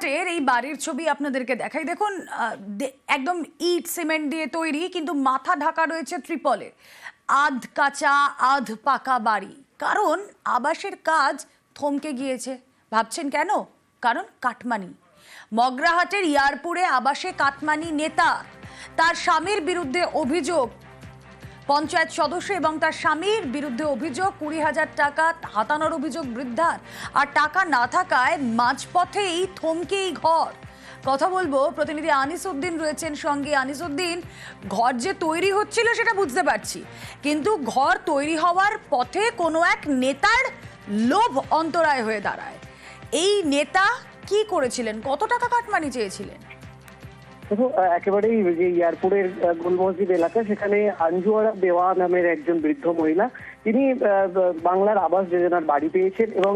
মগরাহাটের এই বাড়ির ছবি আপনাদেরকে দেখাই। দেখুন একদম ইট সিমেন্ট দিয়ে তৈরি, কিন্তু মাথা ঢাকা রয়েছে ত্রিপলে আধ কাঁচা, আধ পাকা বাড়ি। কারণ আবাসের কাজ থমকে গিয়েছে। ভাবছেন কেন? কারণ কাটমানি। মগরাহাটের ইয়ারপুরে আবাসে কাটমানি নেতা। তার স্বামীর বিরুদ্ধে অভিযোগ। পঞ্চায়েত সদস্য এবং তার স্বামীর বিরুদ্ধে অভিযোগ, কুড়ি হাজার টাকা হাতানোর অভিযোগ বৃদ্ধার। আর টাকা না থাকায় মাঝপথেই থমকেই ঘর। কথা বলব, প্রতিনিধি আনিস উদ্দিন রয়েছেন সঙ্গে। আনিস উদ্দিন, ঘর যে তৈরি হচ্ছিল সেটা বুঝতে পারছি। কিন্তু ঘর তৈরি হওয়ার পথে কোনো এক নেতার লোভ অন্তরায় হয়ে দাঁড়ায়। এই নেতা কি করেছিলেন? কত টাকা কাটমানি চেয়েছিলেন? দেখো একেবারেই যে এয়ারপোর্টের গোল মসজিদ এলাকা সেখানে আঞ্জুয়ারা দেওয়া নামের একজন বৃদ্ধ মহিলা তিনি বাংলার আবাস যোজনার বাড়ি পেয়েছেন এবং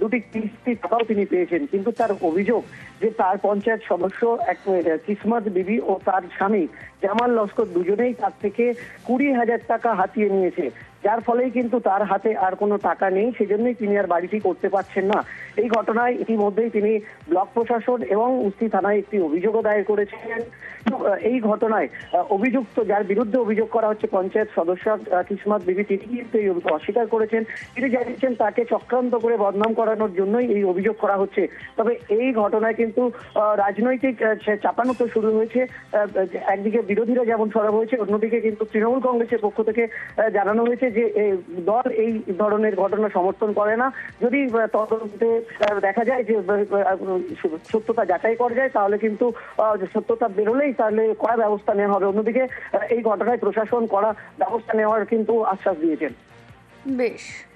দুটি কিস্তি টাকাও তিনি পেয়েছেন। কিন্তু তার অভিযোগ যে তার পঞ্চায়েত সদস্য এক কিসমত বিবি ও তার স্বামী জামাল লস্কর দুজনেই তার থেকে কুড়ি হাজার টাকা হাতিয়ে নিয়েছে। যার ফলেই কিন্তু তার হাতে আর কোনো টাকা নেই, সেজন্যই তিনি আর বাড়িটি করতে পারছেন না। এই ঘটনায় ইতিমধ্যেই তিনি ব্লক প্রশাসন এবং উস্তি থানায় একটি অভিযোগও দায়ের করেছিলেন এই ঘটনায় অভিযুক্ত, যার বিরুদ্ধে অভিযোগ করা হচ্ছে পঞ্চায়েত সদস্য কিসমত বিবি, তিনি কিন্তু এই অভিযোগ অস্বীকার করেছেন। তিনি জানিয়েছেন তাকে চক্রান্ত করে বদনাম করানোর জন্যই এই অভিযোগ করা হচ্ছে। তবে এই ঘটনায় কিন্তু রাজনৈতিক চাপানো তো শুরু হয়েছে। একদিকে বিরোধীরা যেমন সরব হয়েছে, অন্যদিকে কিন্তু তৃণমূল কংগ্রেসের পক্ষ থেকে জানানো হয়েছে যে দল এই ধরনের ঘটনা সমর্থন করে না। যদি তদন্তে দেখা যায় যে সত্যতা যাচাই করা যায়, তাহলে কিন্তু সত্যতা বেরোলেই তাহলে কড়া ব্যবস্থা নেওয়া হবে। অন্যদিকে এই ঘটনায় প্রশাসন কড়া ব্যবস্থা নেওয়ার কিন্তু আশ্বাস দিয়েছেন। 5